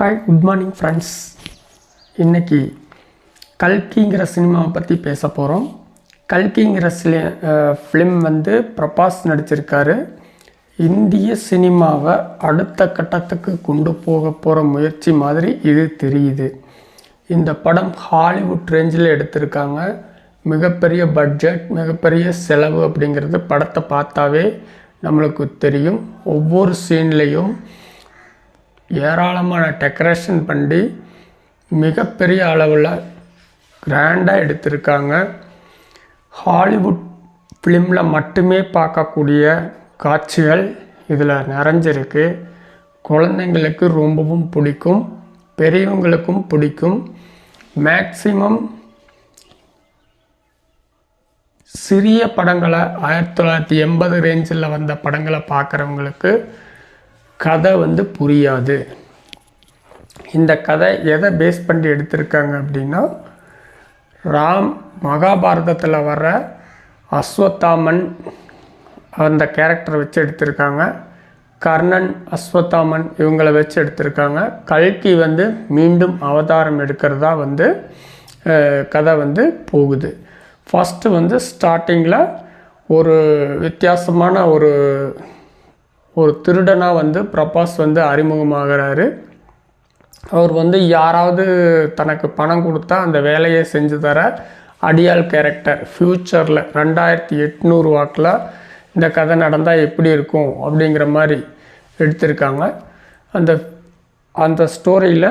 Hi good morning friends இன்றைக்கி கல்கிங்கிற சினிமாவை பற்றி பேச போகிறோம் கல்கிங்கிற சிலி ஃபிலிம் வந்து பிரபாஸ் நடிச்சிருக்காரு. இந்திய சினிமாவை அடுத்த கட்டத்துக்கு கொண்டு போக போகிற முயற்சி மாதிரி இது தெரியுது. இந்த படம் ஹாலிவுட் ரேஞ்சில் எடுத்திருக்காங்க. மிகப்பெரிய பட்ஜெட் மிகப்பெரிய செலவு அப்படிங்கிறது படத்தை பார்த்தாவே நம்மளுக்கு தெரியும். ஒவ்வொரு சீன்லேயும் ஏராளமான டெக்கரேஷன் பண்ணி மிகப்பெரிய அளவில் கிராண்டாக எடுத்திருக்காங்க. ஹாலிவுட் ஃபிலிமில் மட்டுமே பார்க்கக்கூடிய காட்சிகள் இதில் நிறைஞ்சிருக்கு. குழந்தைங்களுக்கு ரொம்பவும் பிடிக்கும். பெரியவங்களுக்கும் பிடிக்கும். மேக்சிமம் சிறிய படங்களை ஆயிரத்தி தொள்ளாயிரத்தி எண்பது ரேஞ்சில் வந்த படங்களை பார்க்குறவங்களுக்கு கதை வந்து புரியாது. இந்த கதை எதை பேஸ் பண்ணி எடுத்திருக்காங்க அப்படின்னா ராம் மகாபாரதத்தில் வர்ற அஸ்வத்தாமன் அந்த கேரக்டரை வச்சு எடுத்திருக்காங்க. கர்ணன் அஸ்வத்தாமன் இவங்களை வச்சு எடுத்திருக்காங்க. கல்கி வந்து மீண்டும் அவதாரம் எடுக்கிறதா வந்து கதை வந்து போகுது. ஃபஸ்ட்டு வந்து ஸ்டார்டிங்கில் ஒரு வித்தியாசமான ஒரு ஒரு திருடனாக வந்து பிரபாஸ் வந்து அறிமுகமாகிறாரு. அவர் வந்து யாராவது தனக்கு பணம் கொடுத்தா அந்த வேலையை செஞ்சு தர அடியாள் கேரக்டர் ஃப்யூச்சரில் ரெண்டாயிரத்தி எட்நூறு வாக்கில் இந்த கதை நடந்தால் எப்படி இருக்கும் அப்படிங்கிற மாதிரி எடுத்திருக்காங்க. அந்த அந்த ஸ்டோரியில்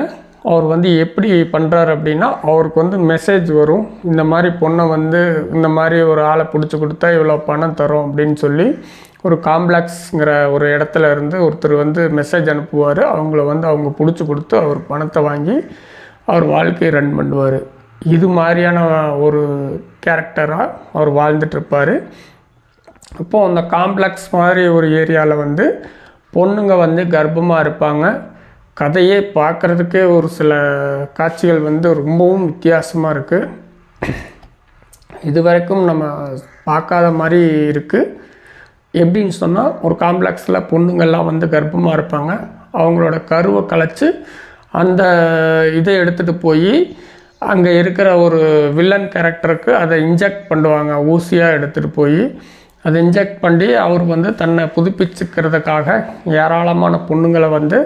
அவர் வந்து எப்படி பண்ணுறாரு அப்படின்னா அவருக்கு வந்து மெசேஜ் வரும். இந்த மாதிரி பொண்ணை வந்து இந்த மாதிரி ஒரு ஆளை பிடிச்சி கொடுத்தா இவ்வளோ பணம் தரும் அப்படின்னு சொல்லி ஒரு காம்ப்ளெக்ஸுங்கிற ஒரு இடத்துல இருந்து ஒருத்தர் வந்து மெசேஜ் அனுப்புவார். அவங்கள வந்து அவங்க பிடிச்சி கொடுத்து அவர் பணத்தை வாங்கி அவர் வாழ்க்கையை ரன் பண்ணுவார். இது மாதிரியான ஒரு கேரக்டராக அவர் வாழ்ந்துட்டுருப்பார் அப்போது அந்த காம்ப்ளெக்ஸ் மாதிரி ஒரு ஏரியாவில் வந்து பொண்ணுங்க வந்து கர்ப்பமாக இருப்பாங்க. கதையே பார்க்குறதுக்கே ஒரு சில காட்சிகள் வந்து ரொம்பவும் வித்தியாசமாக இருக்குது இது வரைக்கும் நம்ம பார்க்காத மாதிரி இருக்குது எப்படின்னு சொன்னால் ஒரு காம்ப்ளெக்ஸில் பொண்ணுங்கள்லாம் வந்து கர்ப்பமாக இருப்பாங்க. அவங்களோட கருவை கலைச்சி அந்த இதை எடுத்துகிட்டு போய் அங்கே இருக்கிற ஒரு வில்லன் கேரக்டருக்கு அதை இன்ஜெக்ட் பண்ணுவாங்க. ஊசியாக எடுத்துகிட்டு போய் அதை இன்ஜெக்ட் பண்ணி அவர் வந்து தன்னை புதுப்பிச்சுக்கிறதுக்காக ஏராளமான பொண்ணுங்களை வந்து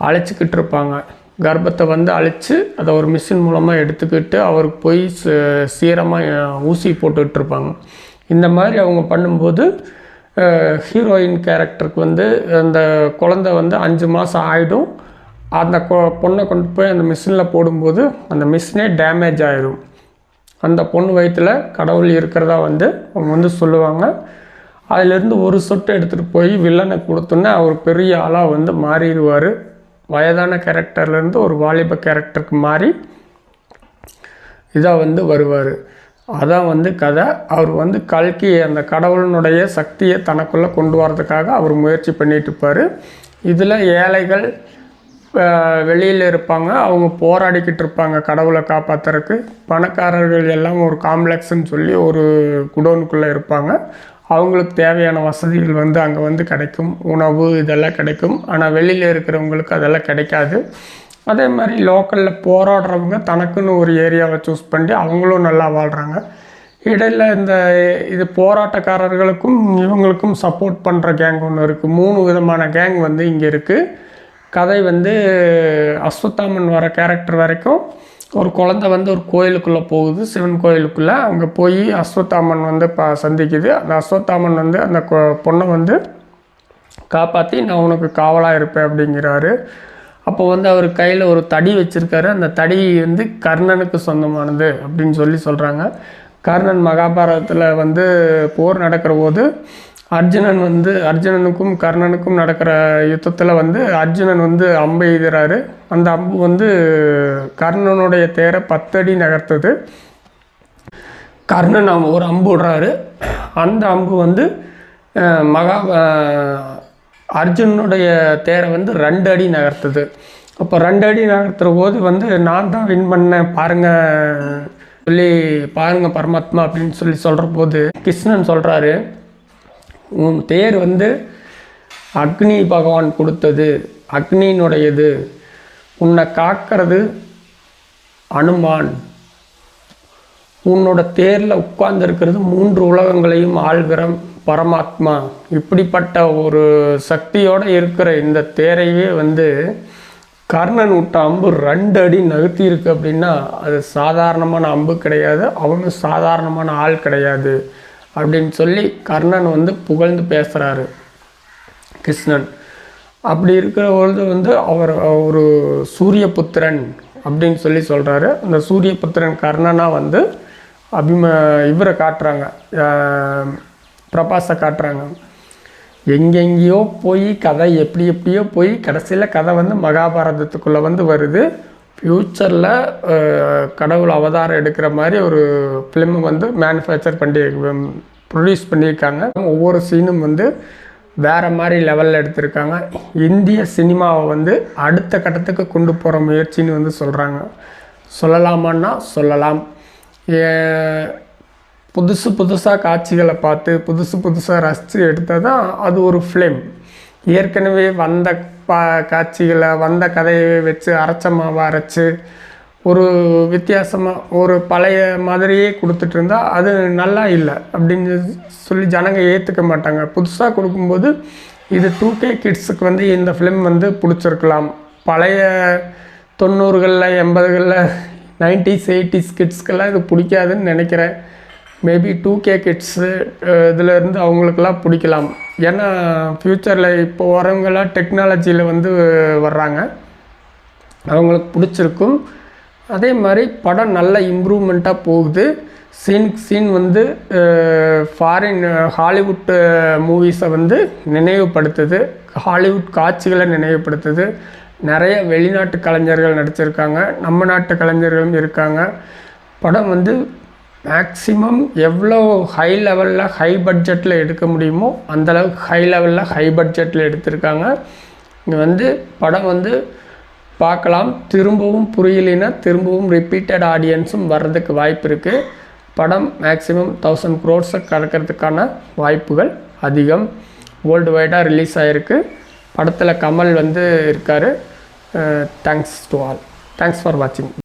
அழைச்சிக்கிட்டு இருப்பாங்க கர்ப்பத்தை வந்து அழைச்சி அதை ஒரு மிஷின் மூலமாக எடுத்துக்கிட்டு அவருக்கு போய் சீரமாக ஊசி போட்டுக்கிட்டு இருப்பாங்க இந்த மாதிரி அவங்க பண்ணும்போது ஹீரோயின் கேரக்டருக்கு வந்து அந்த குழந்தை வந்து அஞ்சு மாதம் ஆகிடும் அந்த கொ- பொண்ணை கொண்டு போய் அந்த மிஷினில் போடும்போது அந்த மிஷினே டேமேஜ் ஆகிடும் அந்த பொண்ணு வயிற்றில் கடவுள் இருக்கிறதா வந்து அவங்க வந்து சொல்லுவாங்க. அதிலேருந்து ஒரு சொட்டு எடுத்துகிட்டு போய் வில்லனை கொடுத்தோன்னே அவர் பெரிய ஆளாக வந்து மாறிடுவார். வயதான கேரக்டர்லேருந்து ஒரு வாலிப கேரக்டருக்கு மாறி இதாக வந்து வருவார். அதான் வந்து கதை. அவர் வந்து கல்கி அந்த கடவுளினுடைய சக்தியை தனக்குள்ளே கொண்டு வரதுக்காக அவர் முயற்சி பண்ணிட்டு இருப்பார். இதில் ஏழைகள் வெளியில் இருப்பாங்க. அவங்க போராடிக்கிட்டு இருப்பாங்க கடவுளை காப்பாற்றுறதுக்கு பணக்காரர்கள் எல்லாம் ஒரு காம்ப்ளெக்ஸ்ன்னு சொல்லி ஒரு குடோனுக்குள்ளே இருப்பாங்க. அவங்களுக்கு தேவையான வசதிகள் வந்து அங்கே வந்து கிடைக்கும். உணவு இதெல்லாம் கிடைக்கும். ஆனால் வெளியில் இருக்கிறவங்களுக்கு அதெல்லாம் கிடைக்காது. அதே மாதிரி லோக்கலில் போராடுறவங்க தனக்குன்னு ஒரு ஏரியாவை சூஸ் பண்ணி அவங்களும் நல்லா வாழ்கிறாங்க இடையில் இந்த இது போராட்டக்காரர்களுக்கும் இவங்களுக்கும் சப்போர்ட் பண்ணுற கேங் ஒன்று இருக்குது மூணு விதமான கேங் வந்து இங்கே இருக்குது கதை வந்து அஸ்வத்தாமன் வர கேரக்டர் வரைக்கும் ஒரு குழந்தை வந்து ஒரு கோயிலுக்குள்ளே போகுது சிவன் கோயிலுக்குள்ளே. அங்கே போய் அஸ்வத்தாமன் வந்து ப சந்திக்குது. அந்த அஸ்வத்தாமன் வந்து அந்த கொ- பொண்ணை வந்து காப்பாற்றி நான் உனக்கு காவலாக இருப்பேன் அப்படிங்கிறாரு. அப்போ வந்து அவர் கையில் ஒரு தடி வச்சுருக்காரு. அந்த தடி வந்து கர்ணனுக்கு சொந்தமானது அப்படின்னு சொல்லி சொல்கிறாங்க கர்ணன் மகாபாரதத்தில் வந்து போர் நடக்கிற போது அர்ஜுனன் வந்து அர்ஜுனனுக்கும் கர்ணனுக்கும் நடக்கிற யுத்தத்தில் வந்து அர்ஜுனன் வந்து அம்பை எய்துறாரு அந்த அம்பு வந்து கர்ணனுடைய தேரை பத்தடி நகர்த்துது. கர்ணன் அவன் ஒரு அம்பு விடுறாரு. அந்த அம்பு வந்து மகா அர்ஜுனுடைய தேரை வந்து ரெண்டு அடி நகர்த்துது. அப்போ ரெண்டு அடி நகர்த்துற போது வந்து நான் தான் வின் பண்ணேன் பாருங்கள் சொல்லி பாருங்கள் பரமாத்மா அப்படின்னு சொல்லி சொல்கிற போது கிருஷ்ணன் சொல்கிறாரு உன் தேர் வந்து அக்னி பகவான் கொடுத்தது அக்னியினுடையது. உன்னை காக்கிறது அனுமான். உன்னோட தேரில் உட்கார்ந்துருக்கிறது மூன்று உலகங்களையும் ஆள்கிற பரமாத்மா. இப்படிப்பட்ட ஒரு சக்தியோடு இருக்கிற இந்த தேரையே வந்து கர்ணன் விட்ட அம்பு ரெண்டு அடி நகர்த்தியிருக்கு அப்படின்னா அது சாதாரணமான அம்பு கிடையாது. அவனும் சாதாரணமான ஆள் கிடையாது. அப்படின்னு சொல்லி கர்ணன் வந்து புகழ்ந்து பேசுகிறாரு கிருஷ்ணன். அப்படி இருக்கிற பொழுது வந்து அவர் ஒரு சூரியபுத்திரன் அப்படின்னு சொல்லி சொல்கிறாரு அந்த சூரியபுத்திரன் கர்ணனாக வந்து அபிம இவரை காட்டுறாங்க. பிரபாசை பிரபாஸை காட்டுறாங்க. எங்கெங்கேயோ போய் கதை எப்படி எப்படியோ போய் கடைசியில் கதை வந்து மகாபாரதத்துக்குள்ளே வந்து வருது. ஃப்யூச்சரில் கடவுள் அவதாரம் எடுக்கிற மாதிரி ஒரு ஃபிலிம் வந்து மேனுஃபேக்சர் பண்ணி ப்ரொடியூஸ் பண்ணியிருக்காங்க. ஒவ்வொரு சீனும் வந்து வேறு மாதிரி லெவலில் எடுத்திருக்காங்க. இந்திய சினிமாவை வந்து அடுத்த கட்டத்துக்கு கொண்டு போகிற முயற்சின்னு வந்து சொல்கிறாங்க சொல்லலாமான்னா சொல்லலாம். ஏ- புதுசு புதுசாக காட்சிகளை பார்த்து புதுசு புதுசாக ரசித்து எடுத்தால் தான் அது ஒரு ஃபிலிம் ஏற்கனவே வந்த பா காட்சிகளை வந்த கதையை வச்சு அரைச்ச மாவை அரைச்சி ஒரு வித்தியாசமாக ஒரு பழைய மாதிரியே கொடுத்துட்டு இருந்தா அது நல்லா இல்லை அப்படின்னு சொல்லி ஜனங்க ஏற்றுக்க மாட்டாங்க. புதுசாக கொடுக்கும்போது இது டூ கே கிட்ஸுக்கு வந்து இந்த ஃபிலிம் வந்து பிடிச்சிருக்கலாம். பழைய தொண்ணூறுகளில் எண்பதுகளில் நைன்டிஸ் எயிட்டிஸ் கிட்ஸ்க்கெல்லாம் இது பிடிக்காதுன்னு நினைக்கிறேன். மேபி டூ கே கிட்ஸு இதிலேருந்து அவங்களுக்கெல்லாம் பிடிக்கலாம். ஏன்னா ஃப்யூச்சரில் இப்போ வரவங்கெல்லாம் டெக்னாலஜியில் வந்து வர்றாங்க. அவங்களுக்கு பிடிச்சிருக்கும். அதே மாதிரி படம் நல்ல இம்ப்ரூவ்மெண்ட்டாக போகுது. சீனுக்கு சீன் வந்து ஃபாரின் ஹாலிவுட் மூவிஸை வந்து நினைவுபடுத்துது. ஹாலிவுட் காட்சிகளை நினைவுபடுத்துது. நிறைய வெளிநாட்டு கலைஞர்கள் நடிச்சிருக்காங்க. நம்ம நாட்டு கலைஞர்களும் இருக்காங்க. படம் வந்து மேக்ஸிமம் எவ்வளோ ஹை லெவலில் ஹை பட்ஜெட்டில் எடுக்க முடியுமோ அந்தளவுக்கு ஹை லெவலில் ஹை பட்ஜெட்டில் எடுத்திருக்காங்க. இங்கே வந்து படம் வந்து பார்க்கலாம். திரும்பவும் புரியலைன்னா திரும்பவும் ரிப்பீட்டட் ஆடியன்ஸும் வர்றதுக்கு வாய்ப்பு இருக்குது படம் மேக்ஸிமம் தௌசண்ட் க்ரோர்ஸை கடக்கிறதுக்கான வாய்ப்புகள் அதிகம். வேர்ல்டு வைடாக ரிலீஸ் ஆகிருக்கு படத்தில் கமல் வந்து இருக்கார். Thanks to all thanks for வாட்சிங்